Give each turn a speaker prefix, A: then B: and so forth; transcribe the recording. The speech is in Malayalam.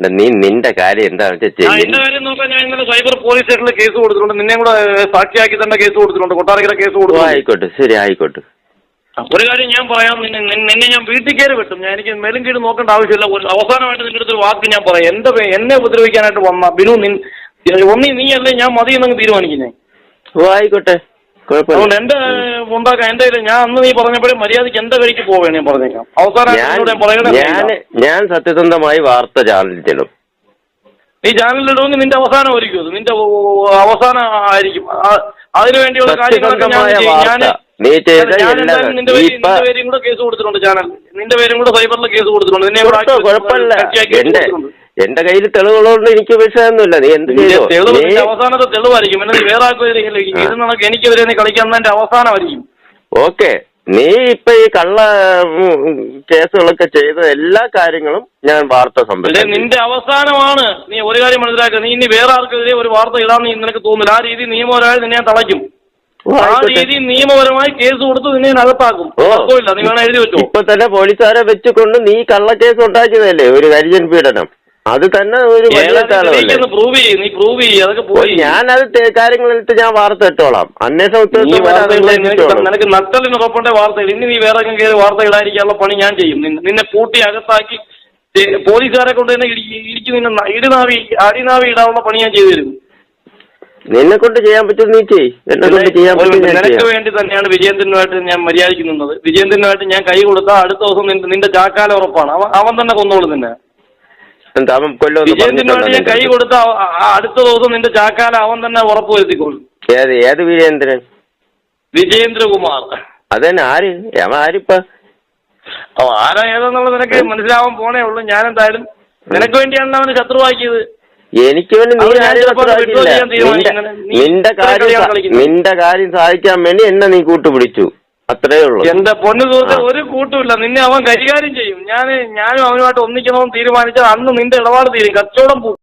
A: നീ നിന്റെ കാര്യം എന്താണെന്ന് വെച്ചാൽ
B: ചെയ്യും. എന്റെ കാര്യം നോക്കാൻ ഞാൻ ഇന്നലെ സൈബർ പോലീസ് സ്റ്റേഷനിൽ കേസ് കൊടുത്തിട്ടുണ്ട്. നിന്നെ കൂടെ സാക്ഷിയാക്കി തന്നെ കേസ് കൊടുത്തിട്ടുണ്ട്. കൊട്ടാരക്കര കേസ്
A: ഓ
B: കൊടുത്തിട്ടുണ്ട്.
A: ആയിക്കോട്ടെ. ശരി ആയിക്കോട്ടെ.
B: ഒരു കാര്യം ഞാൻ പറയാം. നിന്നെ നിന്നെ- നിന്നെ ഞാൻ വീട്ടിൽ കയറി വെട്ടും. ഞാൻ എനിക്ക് മേലും കീഴും നോക്കേണ്ട ആവശ്യമില്ല. ഒരു അവസാനമായിട്ട് നിന്റെ അടുത്ത് ഒരു വാക്ക് ഞാൻ പറയാം. എന്റെ പേ- എന്നെ ഉപദ്രവിക്കാനായിട്ട് വന്ന ബിനു നിൻ ഒന്നി നീ അല്ലേ ഞാൻ മതി എന്നങ്ങ് തീരുമാനിക്കുന്നേ.
A: ഓ ആയിക്കോട്ടെ.
B: അതുകൊണ്ട് എന്റെ ഉണ്ടാക്കാൻ എന്റെ കയ്യിൽ ഞാൻ അന്ന് നീ പറഞ്ഞപ്പോഴും മര്യാദയ്ക്ക് എന്റെ കഴിക്ക് പോവുകയാണ് ഞാൻ പറഞ്ഞേക്കാം. അവസാനം
A: ഞാൻ
B: ഞാൻ
A: സത്യസന്ധമായി വാർത്ത ചാനലിൽ ചെല്ലും
B: നീ ചാനലിലിടുമെങ്കിൽ നിന്റെ അവസാനം ഒരുക്കും അത് നിന്റെ അവസാനം ആയിരിക്കും. അതിനുവേണ്ടിയുള്ള അതിനു വേണ്ടിയുള്ള കാര്യങ്ങളൊക്കെ ഞാൻ
A: നീ
B: നിന്റെ പേര് കൂടെ കേസ് കൊടുത്തിട്ടുണ്ട് ചാനൽ നിന്റെ പേരും കൂടെ സൈബറിൽ കേസ് കൊടുത്തിട്ടുണ്ട്. നിന്നെ
A: കുഴപ്പമില്ല. എന്റെ കയ്യിൽ തെളിവുള്ളതുകൊണ്ട് എനിക്ക് വിഷയമൊന്നുമില്ല. നീ എന്ത് നീ
B: അവസാനത്തെ തെളിവായിരിക്കും. പിന്നെ നീ വേറെ ആർക്കും എനിക്കെതിരെ നീ കളിക്കാൻ അവസാനമായിരിക്കും.
A: ഓക്കെ. നീ ഇപ്പൊ ഈ കള്ള കേസുകളൊക്കെ ചെയ്ത എല്ലാ കാര്യങ്ങളും ഞാൻ വാർത്ത സംഭവിച്ചു
B: നിന്റെ അവസാനമാണ് നീ ഒരു കാര്യം മനസ്സിലാക്കുക. നീ ഇനി വേറെ ആർക്കെതിരെ ഒരു വാർത്ത ഇടാന്ന് നിനക്ക് തോന്നില്ല. ആ രീതി നിയമപരമായി നിന്നെ തളയ്ക്കും. ആ. രീതി നിയമപരമായി കേസ് കൊടുത്ത് നിന്നെ അകത്താക്കും. കുഴപ്പമില്ല നീ വേണം എഴുതി വെച്ചോ.
A: ഇപ്പൊ തന്നെ പോലീസുകാരെ വെച്ചുകൊണ്ട് നീ കള്ള കേസ് ഉണ്ടാക്കിയതല്ലേ? ഒരു കരിജൻ പീഡനം. അത് തന്നെ ഒരു
B: പ്രൂവ് ചെയ്യും നീ പ്രൂവ് ചെയ്യും അതൊക്കെ പോയി.
A: ഞാനത് കാര്യങ്ങൾ കാര്യങ്ങളെടുത്ത് ഞാൻ വാർത്ത ഇട്ടോളാം. അന്വേഷണ അത്
B: നിനക്ക് നട്ടലിന് ഉറപ്പുണ്ടെ വാർത്ത ഇനി നീ വേറെ കയറി വാർത്ത ഇടാതിരിക്കാനുള്ള പണി ഞാൻ ചെയ്യും. നിന്നെ- പൂട്ടി അകത്താക്കി പോലീസുകാരെ കൊണ്ട് തന്നെ ഇടിച്ച് നിന്നെ ഇടിനാവി അടിനാവി ഇടാനുള്ള പണി ഞാൻ ചെയ്തു തരും.
A: നിന്നെ കൊണ്ട് ചെയ്യാൻ പറ്റും നീ ചെയ് എന്നെ കൊണ്ട് ചെയ്യാൻ പറ്റും
B: നിനക്ക് വേണ്ടി തന്നെയാണ് വിജയന്തിനുമായിട്ട് ഞാൻ മര്യാദിക്കുന്നത് വിജയന്ദ്രനുമായിട്ട് ഞാൻ കൈ കൊടുത്താൽ അടുത്ത ദിവസം നിന്റെ ചാക്കാല ഉറപ്പാണ്. അവൻ തന്നെ കൊന്നോളൂ നിന്നെ.
A: എന്താ കൊല്ലോ
B: വിജയന്തിനുമായിട്ട് ഞാൻ കൈ കൊടുത്ത അടുത്ത ദിവസം നിന്റെ ചാക്കാല അവൻ തന്നെ ഉറപ്പ് വരുത്തിക്കോളും
A: ഏത് ഏത് വീരേന്ദ്രൻ
B: വിജയേന്ദ്രകുമാർ.
A: അതന്നെ ആര്? അവൻ ആരിപ്പ?
B: ആരാ ഏതാന്നുള്ളത് നിനക്ക് മനസ്സിലാവാൻ പോണേ ഉള്ളൂ. ഞാൻ എന്തായാലും നിനക്ക് വേണ്ടിയാണ് അവന് ശത്രുവാക്കിയത്
A: എനിക്ക് വേണ്ടി നീ
B: ചെയ്യാൻ
A: നിന്റെ കാര്യം നിന്റെ കാര്യം സാധിക്കാൻ വേണ്ടി എന്നെ നീ കൂട്ടുപിടിച്ചു. അത്രേ ഉള്ളൂ.
B: എന്റെ പൊന്നു സുഹൃത്തെ ഒരു കൂട്ടുമില്ല. നിന്നെ അവൻ കൈകാര്യം ചെയ്യും. ഞാൻ ഞാനും അവനുമായിട്ട് ഒന്നിക്കണമെന്ന് തീരുമാനിച്ചാൽ അന്ന് നിന്റെ ഇടപാട് തീരും. കച്ചവടം പോകും